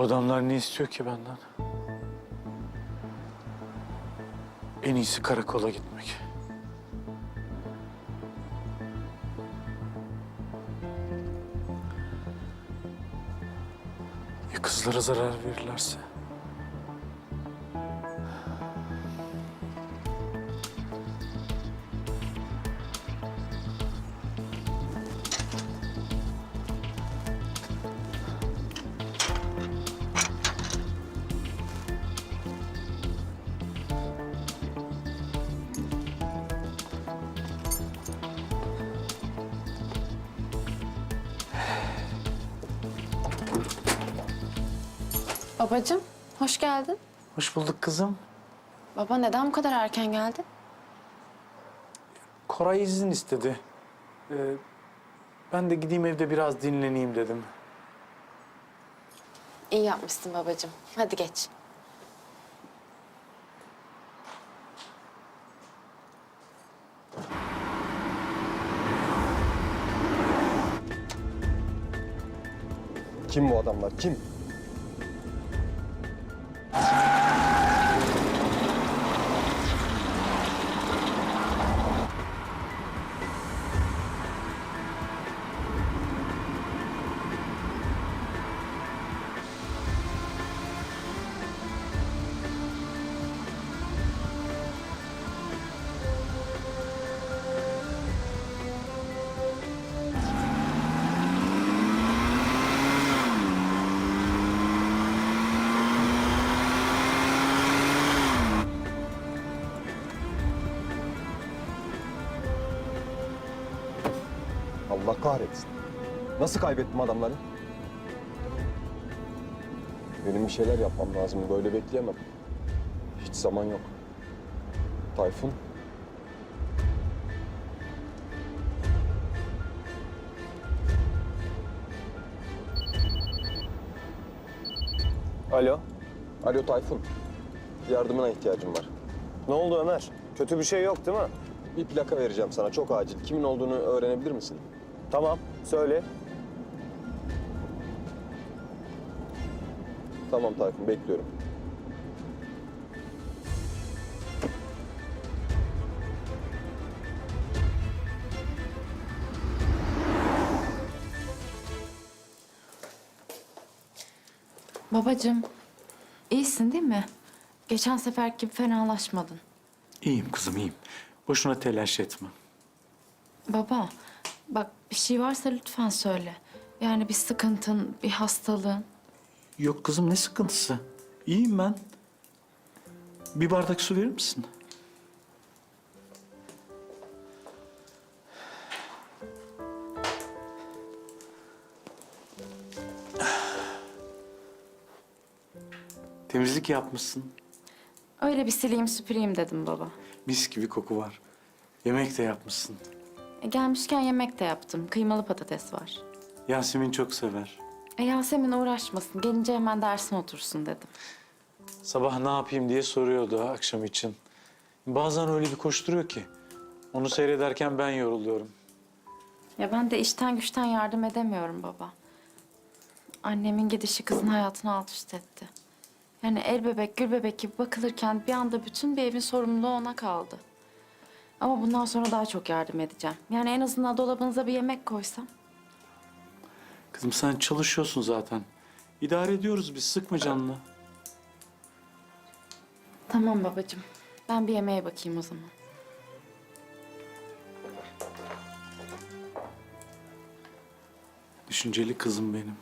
Bu adamlar ne istiyor ki benden? En iyisi karakola gitmek. Ya kızlara zarar verirlerse? Babacığım, hoş geldin. Hoş bulduk kızım. Baba neden bu kadar erken geldin? Koray izin istedi. Ee, ben de gideyim evde biraz dinleneyim dedim. İyi yapmışsın babacığım. Hadi geç. Kim bu adamlar? Kim? Allah kahretsin. Nasıl kaybettim adamları? Benim bir şeyler yapmam lazım. Böyle bekleyemem. Hiç zaman yok. Tayfun. Alo. Alo Tayfun. Yardımına ihtiyacım var. Ne oldu Ömer? Kötü bir şey yok değil mi? Bir plaka vereceğim sana çok acil. Kimin olduğunu öğrenebilir misin? Tamam, söyle. Tamam Tayfun bekliyorum. Babacığım, iyisin değil mi? Geçen sefer gibi fenalaşmadın. İyiyim kızım iyiyim. Boşuna telaş etme. Baba, bak bir şey varsa lütfen söyle. Yani bir sıkıntın, bir hastalığın. Yok kızım ne sıkıntısı? İyiyim ben. Bir bardak su verir misin? Temizlik yapmışsın. Öyle bir sileyim süpüreyim dedim baba. Mis gibi koku var. Yemek de yapmışsın. E, gelmişken yemek de yaptım. Kıymalı patates var. Yasemin çok sever. E, Yasemin uğraşmasın. Gelince hemen dersine otursun dedim. Sabah ne yapayım diye soruyordu akşam için. Bazen öyle bir koşturuyor ki. Onu seyrederken ben yoruluyorum. Ya ben de işten güçten yardım edemiyorum baba. Annemin gidişi kızın hayatını alt üst etti. Yani el bebek, gül bebek gibi bakılırken bir anda bütün bir evin sorumluluğu ona kaldı. Ama bundan sonra daha çok yardım edeceğim. Yani en azından dolabınıza bir yemek koysam. Kızım sen çalışıyorsun zaten. İdare ediyoruz biz. Sıkma canını. Tamam babacığım. Ben bir yemeğe bakayım o zaman. Düşünceli kızım benim.